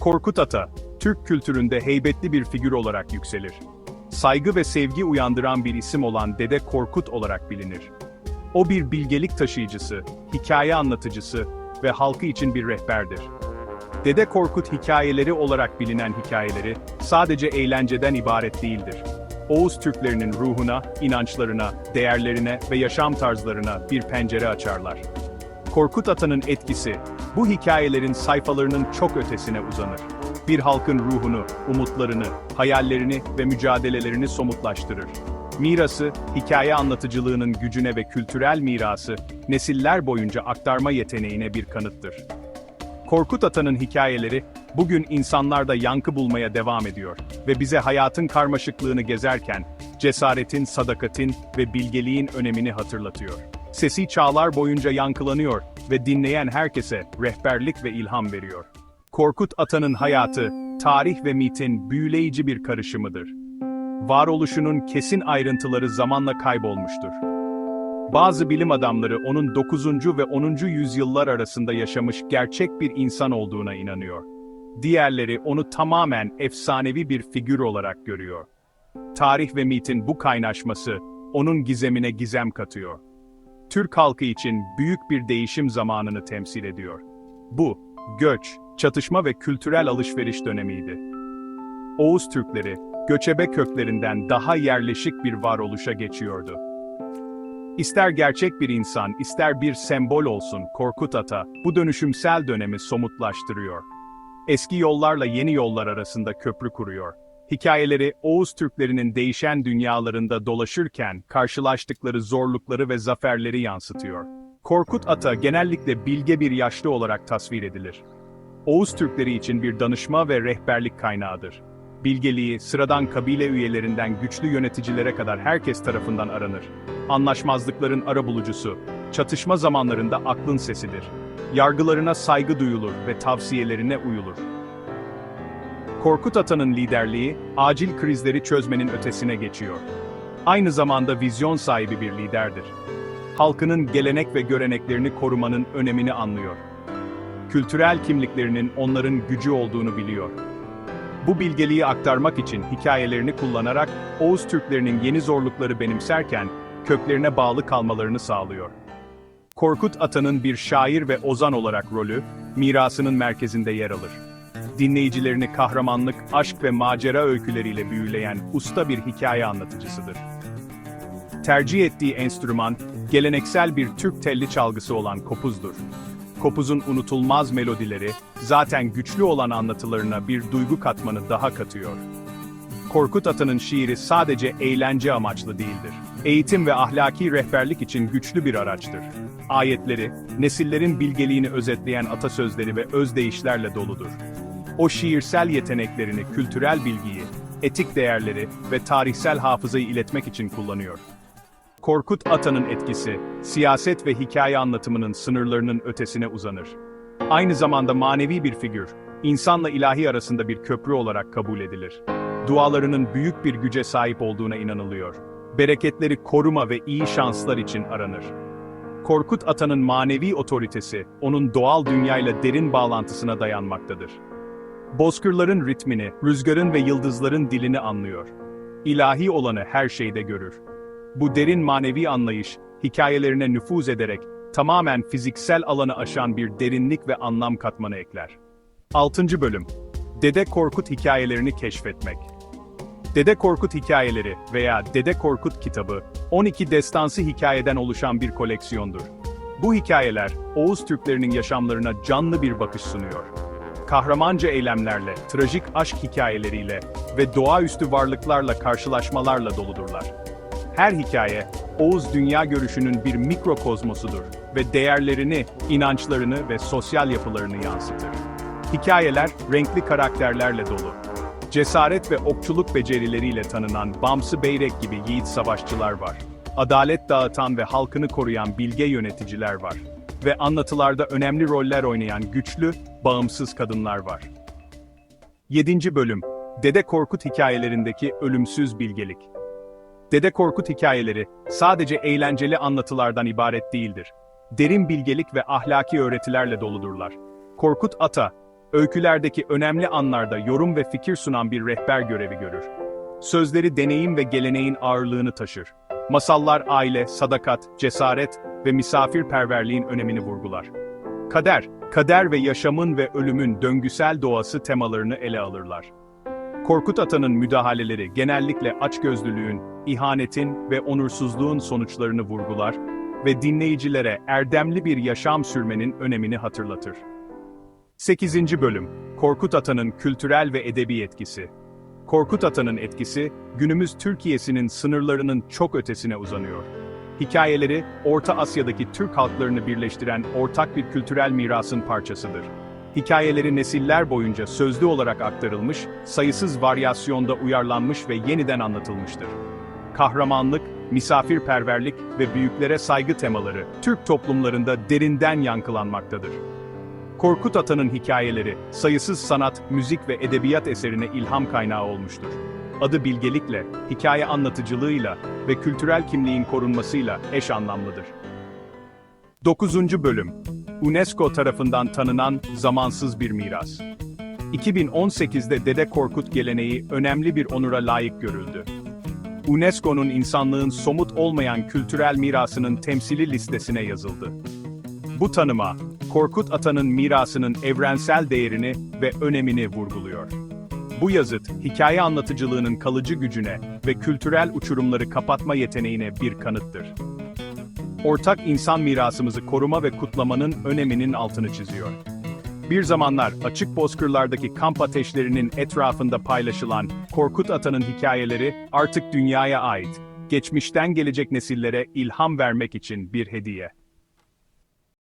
Korkut Ata, Türk kültüründe heybetli bir figür olarak yükselir. Saygı ve sevgi uyandıran bir isim olan Dede Korkut olarak bilinir. O bir bilgelik taşıyıcısı, hikaye anlatıcısı ve halkı için bir rehberdir. Dede Korkut hikayeleri olarak bilinen hikayeleri sadece eğlenceden ibaret değildir. Oğuz Türklerinin ruhuna, inançlarına, değerlerine ve yaşam tarzlarına bir pencere açarlar. Korkut Ata'nın etkisi, bu hikayelerin sayfalarının çok ötesine uzanır. Bir halkın ruhunu, umutlarını, hayallerini ve mücadelelerini somutlaştırır. Mirası, hikaye anlatıcılığının gücüne ve kültürel mirası, nesiller boyunca aktarma yeteneğine bir kanıttır. Korkut Ata'nın hikayeleri, bugün insanlarda yankı bulmaya devam ediyor ve bize hayatın karmaşıklığını gezerken, cesaretin, sadakatin ve bilgeliğin önemini hatırlatıyor. Sesi çağlar boyunca yankılanıyor ve dinleyen herkese rehberlik ve ilham veriyor. Korkut Ata'nın hayatı, tarih ve mitin büyüleyici bir karışımıdır. Varoluşunun kesin ayrıntıları zamanla kaybolmuştur. Bazı bilim adamları onun 9. ve 10. yüzyıllar arasında yaşamış gerçek bir insan olduğuna inanıyor. Diğerleri onu tamamen efsanevi bir figür olarak görüyor. Tarih ve mitin bu kaynaşması, onun gizemine gizem katıyor. Türk halkı için büyük bir değişim zamanını temsil ediyor. Bu, göç, çatışma ve kültürel alışveriş dönemiydi. Oğuz Türkleri, göçebe köklerinden daha yerleşik bir varoluşa geçiyordu. İster gerçek bir insan, ister bir sembol olsun, Korkut Ata, bu dönüşümsel dönemi somutlaştırıyor. Eski yollarla yeni yollar arasında köprü kuruyor. Hikayeleri, Oğuz Türklerinin değişen dünyalarında dolaşırken, karşılaştıkları zorlukları ve zaferleri yansıtıyor. Korkut Ata genellikle bilge bir yaşlı olarak tasvir edilir. Oğuz Türkleri için bir danışma ve rehberlik kaynağıdır. Bilgeliği, sıradan kabile üyelerinden güçlü yöneticilere kadar herkes tarafından aranır. Anlaşmazlıkların arabulucusu, çatışma zamanlarında aklın sesidir. Yargılarına saygı duyulur ve tavsiyelerine uyulur. Korkut Ata'nın liderliği, acil krizleri çözmenin ötesine geçiyor. Aynı zamanda vizyon sahibi bir liderdir. Halkının gelenek ve göreneklerini korumanın önemini anlıyor. Kültürel kimliklerinin onların gücü olduğunu biliyor. Bu bilgeliği aktarmak için hikayelerini kullanarak Oğuz Türklerinin yeni zorlukları benimserken köklerine bağlı kalmalarını sağlıyor. Korkut Ata'nın bir şair ve ozan olarak rolü, mirasının merkezinde yer alır. Dinleyicilerini kahramanlık, aşk ve macera öyküleriyle büyüleyen usta bir hikaye anlatıcısıdır. Tercih ettiği enstrüman, geleneksel bir Türk telli çalgısı olan kopuzdur. Kopuzun unutulmaz melodileri, zaten güçlü olan anlatılarına bir duygu katmanı daha katıyor. Korkut Ata'nın şiiri sadece eğlence amaçlı değildir. Eğitim ve ahlaki rehberlik için güçlü bir araçtır. Ayetleri, nesillerin bilgeliğini özetleyen atasözleri ve özdeyişlerle doludur. O şiirsel yeteneklerini kültürel bilgiyi, etik değerleri ve tarihsel hafızayı iletmek için kullanıyor. Korkut Ata'nın etkisi, siyaset ve hikaye anlatımının sınırlarının ötesine uzanır. Aynı zamanda manevi bir figür, insanla ilahi arasında bir köprü olarak kabul edilir. Dualarının büyük bir güce sahip olduğuna inanılıyor. Bereketleri koruma ve iyi şanslar için aranır. Korkut Ata'nın manevi otoritesi, onun doğal dünyayla derin bağlantısına dayanmaktadır. Bozkırların ritmini, rüzgarın ve yıldızların dilini anlıyor. İlahi olanı her şeyde görür. Bu derin manevi anlayış, hikayelerine nüfuz ederek, tamamen fiziksel alanı aşan bir derinlik ve anlam katmanı ekler. 6. Bölüm Dede Korkut hikayelerini keşfetmek. Dede Korkut hikayeleri veya Dede Korkut kitabı, 12 destansı hikayeden oluşan bir koleksiyondur. Bu hikayeler, Oğuz Türklerinin yaşamlarına canlı bir bakış sunuyor. Kahramanca eylemlerle, trajik aşk hikayeleriyle ve doğaüstü varlıklarla karşılaşmalarla doludurlar. Her hikaye, Oğuz dünya görüşünün bir mikrokozmosudur ve değerlerini, inançlarını ve sosyal yapılarını yansıtır. Hikayeler, renkli karakterlerle dolu. Cesaret ve okçuluk becerileriyle tanınan Bamsı Beyrek gibi yiğit savaşçılar var. Adalet dağıtan ve halkını koruyan bilge yöneticiler var. Ve anlatılarda önemli roller oynayan güçlü, bağımsız kadınlar var. 7. Bölüm Dede Korkut hikayelerindeki ölümsüz bilgelik. Dede Korkut hikayeleri sadece eğlenceli anlatılardan ibaret değildir. Derin bilgelik ve ahlaki öğretilerle doludurlar. Korkut Ata, öykülerdeki önemli anlarda yorum ve fikir sunan bir rehber görevi görür. Sözleri deneyim ve geleneğin ağırlığını taşır. Masallar aile, sadakat, cesaret ve misafirperverliğin önemini vurgular. Kader, kader ve yaşamın ve ölümün döngüsel doğası temalarını ele alırlar. Korkut Ata'nın müdahaleleri genellikle açgözlülüğün, ihanetin ve onursuzluğun sonuçlarını vurgular ve dinleyicilere erdemli bir yaşam sürmenin önemini hatırlatır. 8. Bölüm Korkut Ata'nın kültürel ve edebi etkisi. Korkut Ata'nın etkisi, günümüz Türkiye'sinin sınırlarının çok ötesine uzanıyor. Hikayeleri, Orta Asya'daki Türk halklarını birleştiren ortak bir kültürel mirasın parçasıdır. Hikayeleri nesiller boyunca sözlü olarak aktarılmış, sayısız varyasyonda uyarlanmış ve yeniden anlatılmıştır. Kahramanlık, misafirperverlik ve büyüklere saygı temaları Türk toplumlarında derinden yankılanmaktadır. Korkut Ata'nın hikayeleri, sayısız sanat, müzik ve edebiyat eserine ilham kaynağı olmuştur. Adı bilgelikle, hikaye anlatıcılığıyla ve kültürel kimliğin korunmasıyla eş anlamlıdır. 9. Bölüm UNESCO tarafından tanınan zamansız bir miras. 2018'de Dede Korkut geleneği önemli bir onura layık görüldü. UNESCO'nun insanlığın somut olmayan kültürel mirasının temsili listesine yazıldı. Bu tanıma, Korkut Ata'nın mirasının evrensel değerini ve önemini vurguluyor. Bu yazıt, hikaye anlatıcılığının kalıcı gücüne ve kültürel uçurumları kapatma yeteneğine bir kanıttır. Ortak insan mirasımızı koruma ve kutlamanın öneminin altını çiziyor. Bir zamanlar açık bozkırlardaki kamp ateşlerinin etrafında paylaşılan Korkut Ata'nın hikayeleri artık dünyaya ait, geçmişten gelecek nesillere ilham vermek için bir hediye.